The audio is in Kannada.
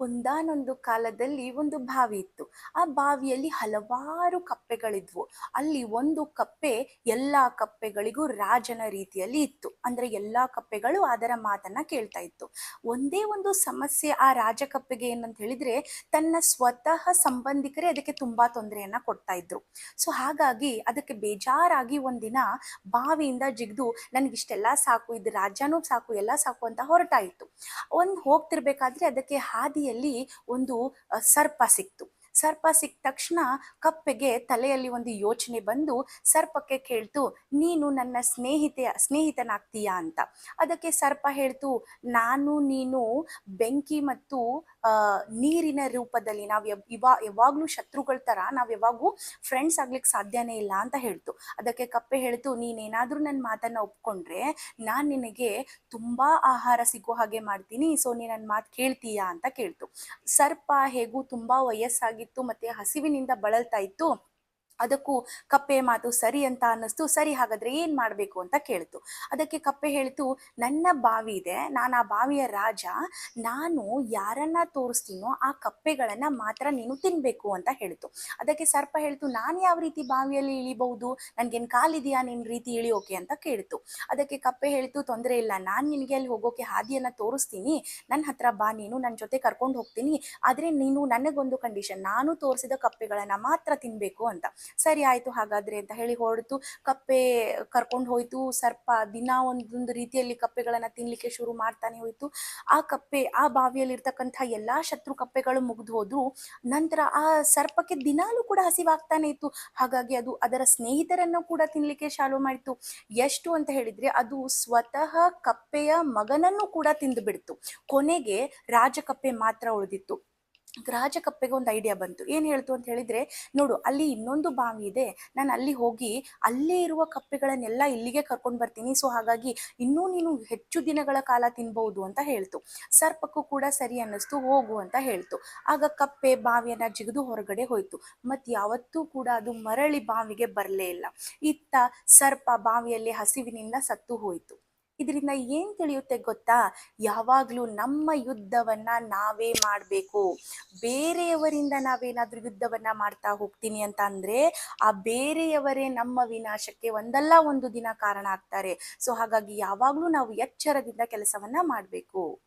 ಒಂದಾನೊಂದು ಕಾಲದಲ್ಲಿ ಒಂದು ಬಾವಿ ಇತ್ತು. ಆ ಬಾವಿಯಲ್ಲಿ ಹಲವಾರು ಕಪ್ಪೆಗಳಿದ್ವು. ಅಲ್ಲಿ ಒಂದು ಕಪ್ಪೆ ಎಲ್ಲಾ ಕಪ್ಪೆಗಳಿಗೂ ರಾಜನ ರೀತಿಯಲ್ಲಿ ಇತ್ತು. ಅಂದ್ರೆ ಎಲ್ಲಾ ಕಪ್ಪೆಗಳು ಅದರ ಮಾತನ್ನ ಕೇಳ್ತಾ ಇತ್ತು. ಒಂದೇ ಒಂದು ಸಮಸ್ಯೆ ಆ ರಾಜ ಕಪ್ಪೆಗೆ ಏನಂತ ಹೇಳಿದ್ರೆ, ತನ್ನ ಸ್ವತಃ ಸಂಬಂಧಿಕರೇ ಅದಕ್ಕೆ ತುಂಬಾ ತೊಂದರೆಯನ್ನ ಕೊಡ್ತಾ ಇದ್ರು. ಸೊ ಹಾಗಾಗಿ ಅದಕ್ಕೆ ಬೇಜಾರಾಗಿ ಒಂದಿನ ಬಾವಿಯಿಂದ ಜಿಗ್ದು, ನನಗಿಷ್ಟೆಲ್ಲ ಸಾಕು, ಇದು ರಾಜ್ಯನೂ ಸಾಕು, ಎಲ್ಲ ಸಾಕು ಅಂತ ಹೊರಟಾಯಿತು. ಒಂದು ಹೋಗ್ತಿರ್ಬೇಕಾದ್ರೆ ಅದಕ್ಕೆ ಹಾದಿಯಲ್ಲಿ ಒಂದು ಸರ್ಪ ಸಿಕ್ತು. ಸರ್ಪ ಸಿಕ್ಕ ತಕ್ಷಣ ಕಪ್ಪೆಗೆ ತಲೆಯಲ್ಲಿ ಒಂದು ಯೋಚನೆ ಬಂದು ಸರ್ಪಕ್ಕೆ ಕೇಳ್ತು, ನೀನು ನನ್ನ ಸ್ನೇಹಿತೆ, ಸ್ನೇಹಿತನಾಗ್ತೀಯಾ ಅಂತ? ಅದಕ್ಕೆ ಸರ್ಪ ಹೇಳ್ತು, ನಾನು, ನೀನು ಬೆಂಕಿ ಮತ್ತು ನೀರಿನ ರೂಪದಲ್ಲಿ ನಾವು ಇವಾ, ಯಾವಾಗ್ಲೂ ಶತ್ರುಗಳ ತರ ನಾವ್ ಯಾವಾಗೂ ಫ್ರೆಂಡ್ಸ್ ಆಗ್ಲಿಕ್ಕೆ ಸಾಧ್ಯನೇ ಇಲ್ಲ ಅಂತ ಹೇಳ್ತು. ಅದಕ್ಕೆ ಕಪ್ಪೆ ಹೇಳ್ತು, ನೀನೇನಾದರೂ ನನ್ನ ಮಾತನ್ನ ಒಪ್ಕೊಂಡ್ರೆ ನಾನ್ ನಿನಗೆ ತುಂಬಾ ಆಹಾರ ಸಿಗೋ ಹಾಗೆ ಮಾಡ್ತೀನಿ, ಸೊ ನೀ ನನ್ನ ಮಾತು ಕೇಳ್ತೀಯಾ? ಅಂತ ಕೇಳ್ತು. ಸರ್ಪ ಹೇಗೂ ತುಂಬಾ ವಯಸ್ಸಾಗಿತ್ತು ಮತ್ತೆ ಹಸಿವಿನಿಂದ ಬಳಲ್ತಾ ಇತ್ತು. ಅದಕ್ಕೂ ಕಪ್ಪೆ ಮಾತು ಸರಿ ಅಂತ ಅನ್ನಿಸ್ತು. ಸರಿ ಹಾಗಾದ್ರೆ ಏನ್ ಮಾಡ್ಬೇಕು ಅಂತ ಕೇಳ್ತು. ಅದಕ್ಕೆ ಕಪ್ಪೆ ಹೇಳ್ತು, ನನ್ನ ಬಾವಿ ಇದೆ. ನಾನು ಆ ಬಾವಿಯ ರಾಜ. ನಾನು ಯಾರನ್ನ ತೋರಿಸ್ತೀನೋ ಆ ಕಪ್ಪೆಗಳನ್ನ ಮಾತ್ರ ನೀನು ತಿನ್ಬೇಕು ಅಂತ ಹೇಳ್ತು. ಅದಕ್ಕೆ ಸರ್ಪ ಹೇಳ್ತು, ನಾನು ಯಾವ ರೀತಿ ಬಾವಿಯಲ್ಲಿ ಇಳಿಬಹುದು? ನನ್ಗೇನ್ ಕಾಲಿದೆಯಾ ನಿನ್ ರೀತಿ ಇಳಿಯೋಕೆ? ಅಂತ ಕೇಳ್ತು. ಅದಕ್ಕೆ ಕಪ್ಪೆ ಹೇಳ್ತು, ತೊಂದರೆ ಇಲ್ಲ. ನಾನು ನಿನಗೆ ಅಲ್ಲಿ ಹೋಗೋಕೆ ಹಾದಿಯನ್ನ ತೋರಿಸ್ತೀನಿ. ನನ್ನ ಹತ್ರ ಬಾ ನೀನು. ನನ್ನ ಜೊತೆ ಕರ್ಕೊಂಡು ಹೋಗ್ತೀನಿ. ಆದ್ರೆ ನೀನು ನನಗೊಂದು ಕಂಡೀಷನ್ ನಾನು ತೋರಿಸಿದ ಕಪ್ಪೆಗಳನ್ನ ಮಾತ್ರ ತಿನ್ಬೇಕು ಅಂತ. ಸರಿ ಆಯ್ತು ಹಾಗಾದ್ರೆ ಅಂತ ಹೇಳಿ ಹೊರಡ್ತು. ಕಪ್ಪೆ ಕರ್ಕೊಂಡು ಹೋಯ್ತು. ಸರ್ಪ ದಿನ ಒಂದೊಂದು ರೀತಿಯಲ್ಲಿ ಕಪ್ಪೆಗಳನ್ನ ತಿನ್ಲಿಕ್ಕೆ ಶುರು ಮಾಡ್ತಾನೆ ಹೋಯ್ತು. ಆ ಕಪ್ಪೆ, ಆ ಬಾವಿಯಲ್ಲಿ ಇರ್ತಕ್ಕಂತಹ ಎಲ್ಲಾ ಶತ್ರು ಕಪ್ಪೆಗಳು ಮುಗ್ದು ಹೋದ್ರು. ನಂತರ ಆ ಸರ್ಪಕ್ಕೆ ದಿನಾಲೂ ಕೂಡ ಹಸಿವಾಗ್ತಾನೆ ಇತ್ತು. ಹಾಗಾಗಿ ಅದು ಅದರ ಸ್ನೇಹಿತರನ್ನು ಕೂಡ ತಿನ್ಲಿಕ್ಕೆ ಶಾಲು ಮಾಡಿತು. ಎಷ್ಟು ಅಂತ ಹೇಳಿದ್ರೆ ಅದು ಸ್ವತಃ ಕಪ್ಪೆಯ ಮಗನನ್ನು ಕೂಡ ತಿಂದು ಬಿಡ್ತು. ಕೊನೆಗೆ ರಾಜಕಪ್ಪೆ ಮಾತ್ರ ಉಳಿದಿತ್ತು. ರಾಜಕಪ್ಪೆಗೆ ಒಂದು ಐಡಿಯಾ ಬಂತು. ಏನು ಹೇಳ್ತು ಅಂತ ಹೇಳಿದ್ರೆ, ನೋಡು, ಅಲ್ಲಿ ಇನ್ನೊಂದು ಬಾವಿ ಇದೆ. ನಾನು ಅಲ್ಲಿ ಹೋಗಿ ಅಲ್ಲೇ ಇರುವ ಕಪ್ಪೆಗಳನ್ನೆಲ್ಲ ಇಲ್ಲಿಗೆ ಕರ್ಕೊಂಡು ಬರ್ತೀನಿ. ಸೊ ಹಾಗಾಗಿ ಇನ್ನೂ ನೀನು ಹೆಚ್ಚು ದಿನಗಳ ಕಾಲ ತಿನ್ಬಹುದು ಅಂತ ಹೇಳ್ತು. ಸರ್ಪಕ್ಕೂ ಕೂಡ ಸರಿ ಅನ್ನಿಸ್ತು, ಹೋಗು ಅಂತ ಹೇಳ್ತು. ಆಗ ಕಪ್ಪೆ ಬಾವಿಯನ್ನು ಜಿಗಿದು ಹೊರಗಡೆ ಹೋಯ್ತು. ಮತ್ತು ಯಾವತ್ತೂ ಕೂಡ ಅದು ಮರಳಿ ಬಾವಿಗೆ ಬರಲೇ ಇಲ್ಲ. ಇತ್ತ ಸರ್ಪ ಬಾವಿಯಲ್ಲಿ ಹಸಿವಿನಿಂದ ಸತ್ತು ಹೋಯ್ತು. ಇದರಿಂದ ಏನ್ ತಿಳಿಯುತ್ತೆ ಗೊತ್ತಾ? ಯಾವಾಗ್ಲೂ ನಮ್ಮ ಯುದ್ಧವನ್ನ ನಾವೇ ಮಾಡ್ಬೇಕು. ಬೇರೆಯವರಿಂದ ನಾವೇನಾದ್ರೂ ಯುದ್ಧವನ್ನ ಮಾಡ್ತಾ ಹೋಗ್ತೀನಿ ಅಂತ ಅಂದ್ರೆ, ಆ ಬೇರೆಯವರೇ ನಮ್ಮ ವಿನಾಶಕ್ಕೆ ಒಂದಲ್ಲ ಒಂದು ದಿನ ಕಾರಣ ಆಗ್ತಾರೆ. ಸೊ ಹಾಗಾಗಿ ಯಾವಾಗ್ಲೂ ನಾವು ಎಚ್ಚರದಿಂದ ಕೆಲಸವನ್ನ ಮಾಡ್ಬೇಕು.